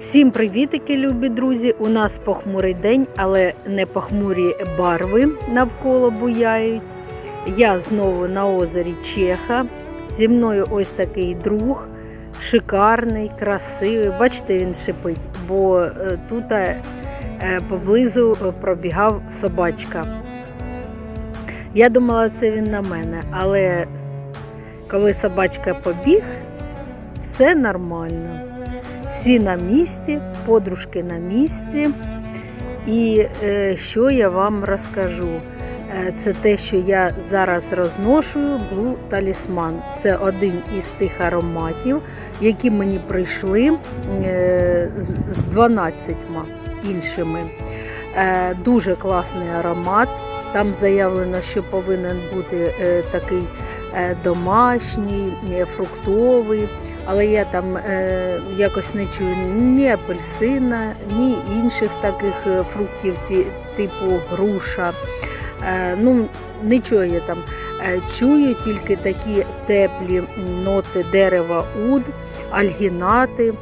Всім привітики, любі друзі! У нас похмурий день, але не похмурі барви навколо буяють. Я знову на озері Чеха. Зі мною ось такий друг, шикарний, красивий. Бачите, він шипить, бо е, тут е, поблизу пробігав собачка. Я думала, це він на мене, але коли собачка побіг, все нормально. Всі на місці, подружки на місці. І е, що я вам розкажу? Е, це те, що я зараз розношую Blue Talisman. Це один із тих ароматів, які мені прийшли е, з, з 12 іншими. Е, дуже класний аромат. Там заявлено, що повинен бути е, такий домашній, е, фруктовий але я там е, якось не чую ні апельсина, ні інших таких е, фруктів, типу груша. Ну, Нічого я там чую, тільки такі теплі ноти дерева уд, альгінати.